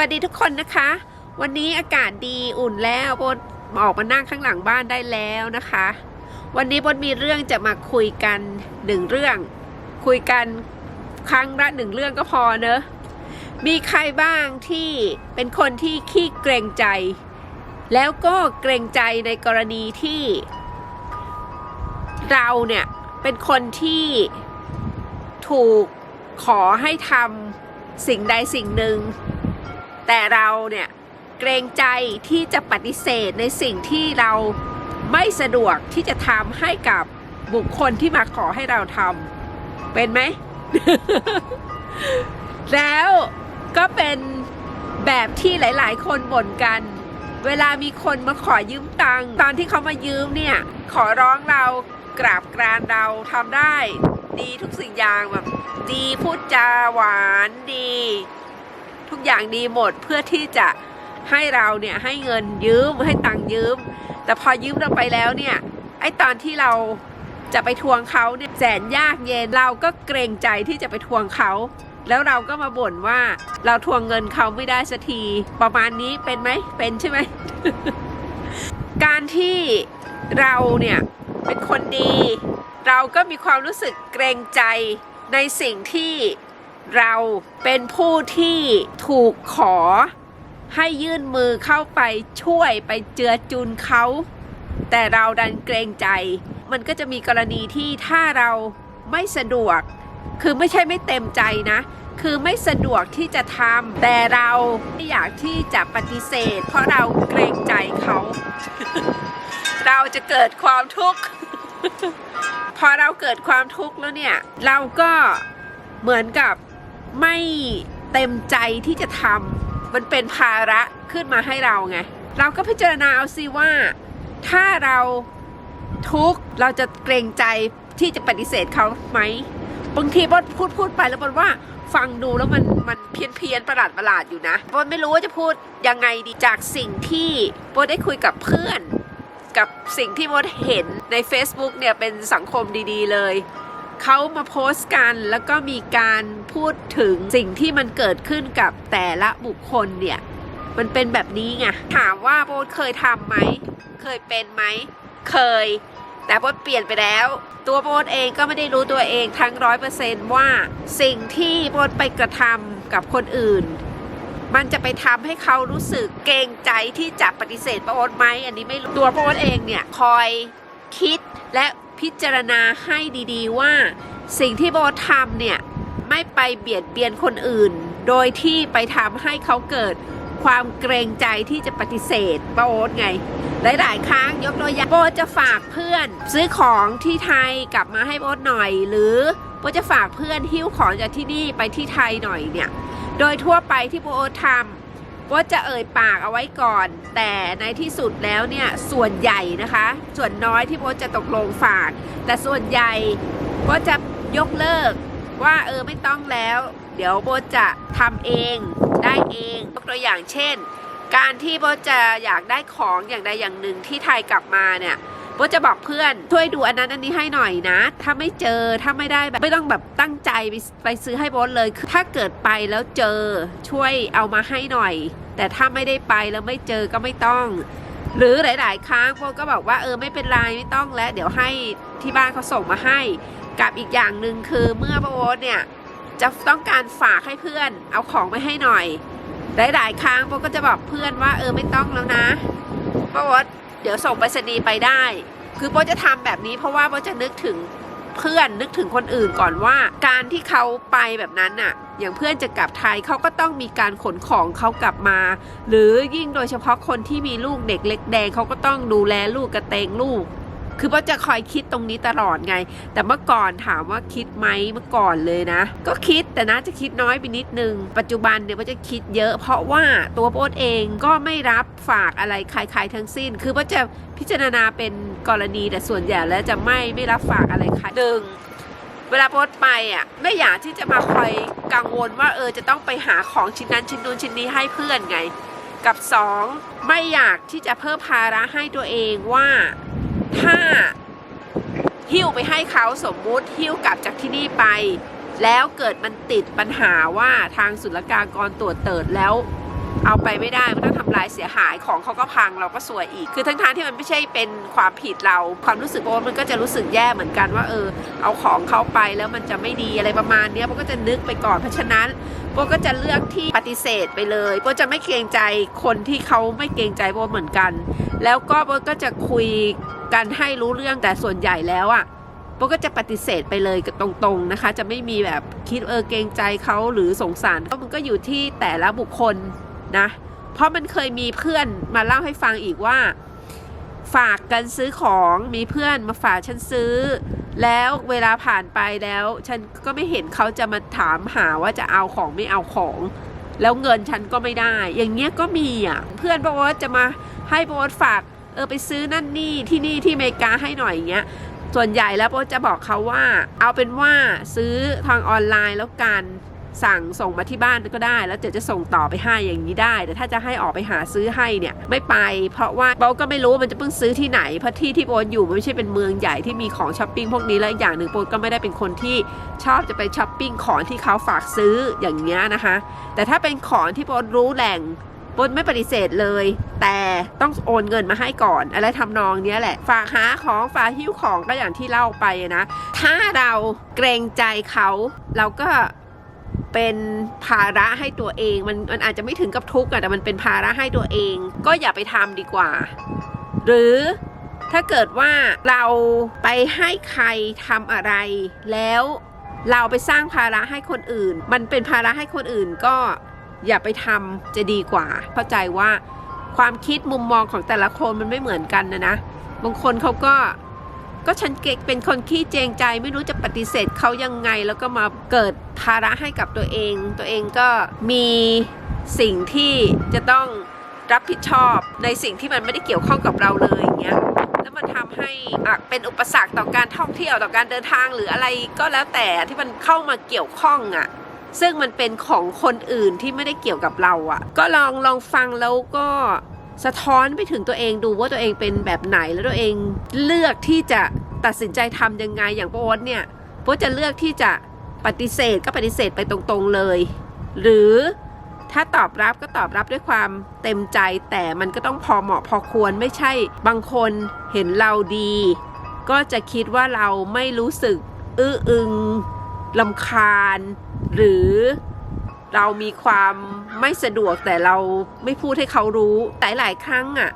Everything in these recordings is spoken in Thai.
วัสดีทุกคนนะคะ วันนี้อากาศดีอุ่นแล้วโบนออกมานั่งข้างหลังบ้านได้แล้วนะคะ วันนี้โบนมีเรื่องจะมาคุยกันหนึ่งเรื่อง คุยกันครั้งละหนึ่งเรื่องก็พอเนอะมีใครบ้างที่เป็นคนที่ขี้เกรงใจ แล้วก็เกรงใจในกรณีที่ เราเนี่ยเป็นคนที่ถูกขอให้ทำสิ่งใดสิ่งหนึ่ง แต่เราเนี่ยเกรงใจที่จะปฏิเสธในสิ่งที่เราไม่สะดวกที่จะทำให้กับบุคคลที่มาขอให้เราทำเป็นไหม แล้วก็เป็นแบบที่หลาย ๆ คนบ่นกัน เวลามีคนมาขอยืมตังค์ตอนที่เขามายืมเนี่ย ขอร้องเรากราบกรานเราทำได้ ดีทุกสิ่งอย่างแบบดีพูดจาหวานดี ทุกอย่างดีหมดเพื่อที่จะให้เราเนี่ยให้เงินยืมให้ตังค์ยืม แต่พอยืมเราไปแล้วเนี่ยไอ้ตอนที่เราจะไปทวงเขาเนี่ยแสนยากเย็นเราก็เกรงใจที่จะไปทวงเขาแล้วเราก็มาบ่นว่าเราทวงเงินเขาไม่ได้สักทีประมาณนี้เป็นไหมเป็นใช่ไหม การที่เราเนี่ยเป็นคนดี เราก็มีความรู้สึกเกรงใจในสิ่งที่ เราเป็นผู้ที่ถูกขอให้ยื่นมือเข้าไปช่วยไปเจือจุนเขา แต่เราดันเกรงใจ มันก็จะมีกรณีที่ถ้าเราไม่สะดวก คือไม่ใช่ไม่เต็มใจนะ คือไม่สะดวกที่จะทำแต่เราไม่อยากที่จะปฏิเสธ เพราะเราเกรงใจเขา เราจะเกิดความทุกข์พอเราเกิดความทุกข์แล้วเนี่ย เราก็เหมือนกับ ไม่เต็มใจที่จะทำมันเป็นภาระขึ้นมาให้เราไง เราก็พิจารณาเอาสิว่า ถ้าเราทุกข์เราจะเกรงใจที่จะปฏิเสธเขาไหมบางทีบดพูดพูดไปแล้วบดว่าฟังดูแล้วมันมันเพี้ยนเพียนประหลาดประหลาดอยู่นะบดไม่รู้ว่าจะพูดยังไงดีจากสิ่งที่บดได้คุยกับเพื่อน กับสิ่งที่บดเห็นใน Facebook เนี่ยเป็นสังคมดี ๆ เลย เขามาโพสต์กันแล้วก็มีการพูดถึงสิ่งที่มันเกิดขึ้นกับแต่ละบุคคลเนี่ย มันเป็นแบบนี้ไงถามว่าโบทเคยทำไหม เคยเป็นไหม เคย แต่โบทเปลี่ยนไปแล้ว ตัวโบทเองก็ไม่ได้รู้ตัวเองทั้งร้อยเปอร์เซนต์ว่าสิ่งที่โบทไปกระทำกับคนอื่น มันจะไปทำให้เขารู้สึกเกรงใจที่จะปฏิเสธโบทไหมอันนี้ไม่รู้ตัวโบทเองเนี่ยคอย คิดและพิจารณาให้ดีๆว่า สิ่งที่โบทำเนี่ย ไม่ไปเบียดเบียนคนอื่น โดยที่ไปทำให้เขาเกิดความเกรงใจที่จะปฏิเสธโอ๊ตไง หลาย ๆ ครั้งยกตัวอย่างโบทจะฝากเพื่อน ซื้อของที่ไทยกลับมาให้โบทหน่อย หรือโบทจะฝากเพื่อนหิ้วของจากที่นี่ไปที่ไทยหน่อยเนี่ย โดยทั่วไปที่โบททำ ก็จะเอ่ยปากเอาไว้ก่อน แต่ในที่สุดแล้วเนี่ยส่วนใหญ่นะคะ ส่วนน้อยที่โบทจะตกลงฝาก แต่ส่วนใหญ่ก็จะยกเลิกว่าเออไม่ต้องแล้ว เดี๋ยวโบจะทำเองได้เองยกตัวอย่างเช่น การที่โบจะอยากได้ของอย่างใดอย่างหนึ่งที่ไทยกลับมาเนี่ย โบทจะบอกเพื่อนช่วยดูอันนั้นอันนี้ให้หน่อยนะ ถ้าไม่เจอถ้าไม่ได้แบบไม่ต้องแบบตั้งใจไปไปซื้อให้โบทเลยถ้าเกิดไปแล้วเจอช่วยเอามาให้หน่อย แต่ถ้าไม่ได้ไปแล้วไม่เจอก็ไม่ต้อง หรือหลาย ๆ ครั้งโบทก็บอกว่าเออไม่เป็นไรไม่ต้องแล้ว เดี๋ยวให้ที่บ้านเขาส่งมาให้ กับอีกอย่างหนึ่งคือเมื่อโบทเนี่ยจะต้องการฝากให้เพื่อนเอาของไปให้หน่อย หลาย ๆ ครั้งโบก็จะบอกเพื่อนว่าเออไม่ต้องแล้วนะโบ ดี๋ยวส่งไปรษณีย์ไปได้ คือโบทจะทำแบบนี้เพราะว่าโบทจะนึกถึงเพื่อนนึกถึงคนอื่นก่อนว่า การที่เขาไปแบบนั้นน่ะ อย่างเพื่อนจะกลับไทยเขาก็ต้องมีการขนของเขากลับมา หรือยิ่งโดยเฉพาะคนที่มีลูกเด็กเล็กแดงเขาก็ต้องดูแลลูกกระเตงลูก คือโบทจะคอยคิดตรงนี้ตลอดไง แต่เมื่อก่อนถามว่าคิดไหมเมื่อก่อนเลยนะ ก็คิดแต่น่าจะคิดน้อยไปนิดนึง ปัจจุบันเนี่ยโบทจะคิดเยอะ เพราะว่าตัวโบทเองก็ไม่รับฝากอะไรใครๆทั้งสิ้น คือโบทจะพิจารณาเป็นกรณีแต่ส่วนใหญ่แล้วจะไม่ไม่รับฝากอะไรใครหนึ่งเวลาโพสไปอะไม่อยากที่จะมาคอยกังวลว่าเออจะต้องไปหาของชิ้นนั้นชิ้นนู้นชิ้นนี้ให้เพื่อนไง กับสองไม่อยากที่จะเพิ่มภาระให้ตัวเองว่า ถ้าหิ้วไปให้เขาสมมุติหิ้วกลับจากที่นี่ไป แล้วเกิดมันติดปัญหาว่าทางศุลกากรตรวจเติดแล้ว เอาไปไม่ได้มันต้องทำลายเสียหายของเขาก็พังเราก็สวยอีก คือทั้งทางที่มันไม่ใช่เป็นความผิดเราความรู้สึกโอ๊ตมันก็จะรู้สึกแย่เหมือนกันว่าเออ เอาของเขาไปแล้วมันจะไม่ดีอะไรประมาณเนี้ยโบก็จะนึกไปก่อนเพราะฉะนั้นโบก็จะเลือกที่ปฏิเสธไปเลยโบจะไม่เกรงใจคนที่เขาไม่เกรงใจโบเหมือนกัน แล้วก็โบก็จะคุย กันให้รู้เรื่องแต่ส่วนใหญ่แล้วอะโบก็จะปฏิเสธไปเลยตรงๆนะคะ จะไม่มีแบบคิดเออเกรงใจเขาหรือสงสารเพราะมันก็อยู่ที่แต่ละบุคคลนะ เพราะมันเคยมีเพื่อนมาเล่าให้ฟังอีกว่า ฝากกันซื้อของมีเพื่อนมาฝากฉันซื้อ แล้วเวลาผ่านไปแล้ว ฉันก็ไม่เห็นเขาจะมาถามหาว่าจะเอาของไม่เอาของ แล้วเงินฉันก็ไม่ได้ อย่างเงี้ยก็มีอะเพื่อนโบอกว่าจะมาให้โบทฝาก เออไปซื้อนั่นนี่ที่นี่ที่อเมริกาให้หน่อยอย่างเงี้ยส่วนใหญ่แล้วโบจะบอกเขาว่า เอาเป็นว่าซื้อทางออนไลน์แล้วกันสั่งส่งมาที่บ้านก็ได้ แล้วเดี๋ยวจะส่งต่อไปให้อย่างนี้ได้ แต่ถ้าจะให้ออกไปหาซื้อให้เนี่ยไม่ไป เพราะว่าโบก็ไม่รู้มันจะเพิ่งซื้อที่ไหนเพราะที่ที่โบอยู่มันไม่ใช่เป็นเมืองใหญ่ที่มีของช้อปปิ้งพวกนี้แล้วอย่างหนึ่งโบก็ไม่ได้เป็นคนที่ชอบจะไปช้อปปิ้งของที่เขาฝากซื้ออย่างเงี้ยนะคะ แต่ถ้าเป็นของที่โบรู้แหล่ง บนไม่ปฏิเสธเลย แต่ต้องโอนเงินมาให้ก่อน อะไรทำนองเนี้ยแหละ ฝากหาของฝากหิ้วของก็อย่างที่เล่าไปนะ ถ้าเราเกรงใจเขาเราก็เป็นภาระให้ตัวเองมันมันอาจจะไม่ถึงกับทุกข์อะแต่มันเป็นภาระให้ตัวเอง ก็อย่าไปทำดีกว่า หรือถ้าเกิดว่าเราไปให้ใครทำอะไร แล้วเราไปสร้างภาระให้คนอื่น มันเป็นภาระให้คนอื่นก็ อย่าไปทำจะดีกว่า เข้าใจว่าความคิดมุมมองของแต่ละคนมันไม่เหมือนกันนะนะ บางคนเขาก็ก็ฉันเกกเป็นคนขี้เจงใจไม่รู้จะปฏิเสธเขายังไง แล้วก็มาเกิดภาระให้กับตัวเอง ตัวเองก็มีสิ่งที่จะต้องรับผิดชอบในสิ่งที่มันไม่ได้เกี่ยวข้องกับเราเลยอย่างเงี้ยแล้วมันทำให้อะเป็นอุปสรรคต่อการท่องเที่ยวต่อการเดินทางหรืออะไรก็แล้วแต่ที่มันเข้ามาเกี่ยวข้องอะ ซึ่งมันเป็นของคนอื่นที่ไม่ได้เกี่ยวกับเราอะ่ะ ก็ลองลองฟังแล้วก็สะท้อนไปถึงตัวเองดูว่าตัวเองเป็นแบบไหนแล้วตัวเองเลือกที่จะตัดสินใจทำยังไงอย่างโป๊ตเนี่ยโป๊ตจะเลือกที่จะปฏิเสธก็ปฏิเสธไปตรงๆเลย หรือถ้าตอบรับก็ตอบรับด้วยความเต็มใจแต่มันก็ต้องพอเหมาะพอควรไม่ใช่ บางคนเห็นเราดี ก็จะคิดว่าเราไม่รู้สึก อื้ออึงลำคาญ หรือเรามีความไม่สะดวกแต่เราไม่พูดให้เขารู้แต่หลายครั้งอะ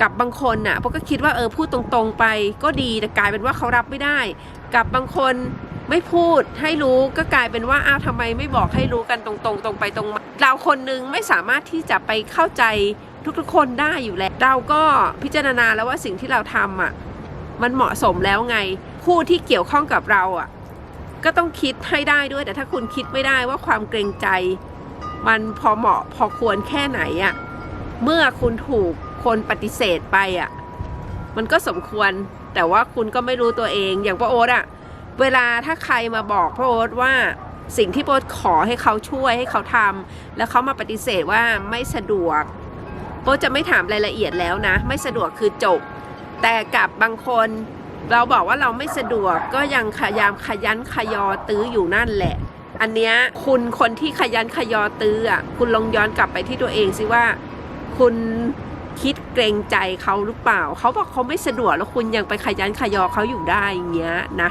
กับบางคนอะพวกก็คิดว่าเออพูดตรงๆไปก็ดีแต่กลายเป็นว่าเขารับไม่ได้ กับบางคนไม่พูดให้รู้ก็กลายเป็นว่าอ้าวทำไมไม่บอกให้รู้กันตรงๆตรงไปตรงมาเราคนนึงไม่สามารถที่จะไปเข้าใจทุกๆคนได้อยู่แล้ว เราก็พิจารณาแล้วว่าสิ่งที่เราทำอะมันเหมาะสมแล้วไงผู้ที่เกี่ยวข้องกับเราอะ ก็ต้องคิดให้ได้ด้วย แต่ถ้าคุณคิดไม่ได้ว่าความเกรงใจ มันพอเหมาะพอควรแค่ไหนอะ่ะเมื่อคุณถูกคนปฏิเสธไปอะ่ะมันก็สมควรแต่ว่าคุณก็ไม่รู้ตัวเองอย่างพ่อโอ๊ตอะ่ะเวลาถ้าใครมาบอกพ่อโอ๊ตว่าสิ่งที่โอ๊ตขอให้เขาช่วยให้เขาทำแล้วเขามาปฏิเสธว่าไม่สะดวกโป๊ตจะไม่ถามรายละเอียดแล้วนะ ไม่สะดวกคือจบ แต่กับบางคน เราบอกว่าเราไม่สะดวกก็ยังพยายามขยันขยอตื้ออยู่นั่นแหละ อันเนี้ยคุณคนที่ขยันขยอตื้ออะคุณลองย้อนกลับไปที่ตัวเองสิว่า คุณคิดเกรงใจเขาหรือเปล่า เขาบอกเขาไม่สะดวกแล้วคุณยังไปขยันขยอเขาอยู่ได้อย่างเงี้ยนะ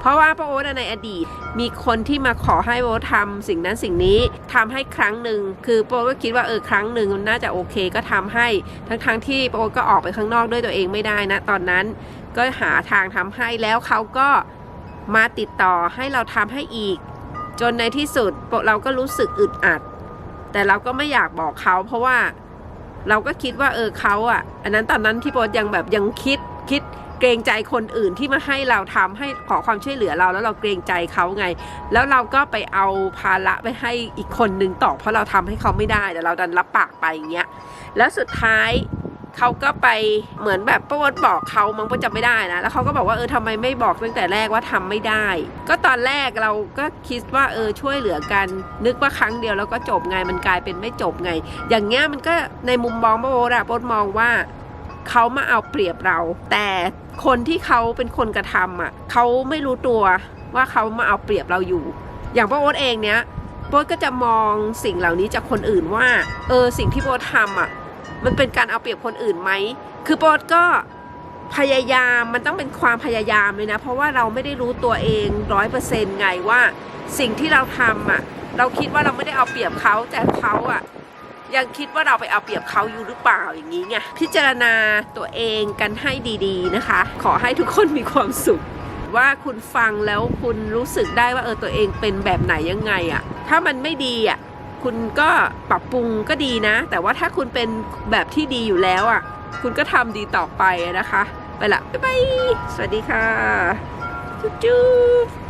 เพราะว่าพระโอ๊ตในอดีตมีคนที่มาขอให้โอ๊ตทำสิ่งนั้นสิ่งนี้ทำให้ครั้งหนึ่งคือโป๊ก็คิดว่าเออครั้งหนึ่งน่าจะโอเคก็ทำให้ทั้งๆทที่โป๊ก็ออกไปข้างนอกด้วยตัวเองไม่ได้นะตอนนั้น ก็หาทางทำให้แล้วเขาก็มาติดต่อให้เราทำให้อีก จนในที่สุดเราก็รู้สึกอึดอัด แต่เราก็ไม่อยากบอกเขา เพราะว่าเราก็คิดว่าเออเขาอะ อันนั้นตอนนั้นที่โป๊ยังแบบยังคิดคิดเกรงใจคนอื่นที่มาให้เราทำให้ขอความช่วยเหลือเราแล้วเราเกรงใจเขาไง แล้วเราก็ไปเอาภาระไปให้อีกคนนึงต่อเพราะเราทำให้เขาไม่ได้แต่เราดันรับปากไปอย่างเงี้ยแล้วสุดท้าย เขาก็ไปเหมือนแบบป้าวัดบอกเขามังป้าจำไม่ได้นะ แล้วเขาก็บอกว่าเออทำไมไม่บอกตั้งแต่แรกว่าทำไม่ได้ ก็ตอนแรกเราก็คิดว่าเออช่วยเหลือกัน นึกว่าครั้งเดียวแล้วก็จบไงมันกลายเป็นไม่จบไง อย่างเงี้ยมันก็ในมุมมองป้าโอ๊ตอะป้ามองว่าเขามาเอาเปรียบเรา แต่คนที่เขาเป็นคนกระทำอะเขาไม่รู้ตัวว่าเขามาเอาเปรียบเราอยู่ อย่างพ่อโอ๊ตเองเนี้ยโบ๊ทก็จะมองสิ่งเหล่านี้จากคนอื่นว่า เออสิ่งที่โบ๊ททำอะ มันเป็นการเอาเปรียบคนอื่นไหม คือโบ๊ทก็พยายามมันต้องเป็นความพยายามเลยนะ เพราะว่าเราไม่ได้รู้ตัวเองร้อยเปอร์เซนต์ไงว่าสิ่งที่เราทำอะ เราคิดว่าเราไม่ได้เอาเปรียบเขาแต่เขาอะ ยังคิดว่าเราไปเอาเปรียบเขาอยู่หรือเปล่าอย่างนี้ไงพิจารณาตัวเองกันให้ดีๆนะคะ ขอให้ทุกคนมีความสุข ว่าคุณฟังแล้วคุณรู้สึกได้ว่าเออตัวเองเป็นแบบไหนยังไงอะ่ะ ถ้ามันไม่ดีอะ คุณก็ปรับปรุงก็ดีนะ แต่ว่าถ้าคุณเป็นแบบที่ดีอยู่แล้วอะ คุณก็ทำดีต่อไปนะคะ ไปละ บ๊ายบาย สวัสดีค่ะ จุ๊บจุ๊บ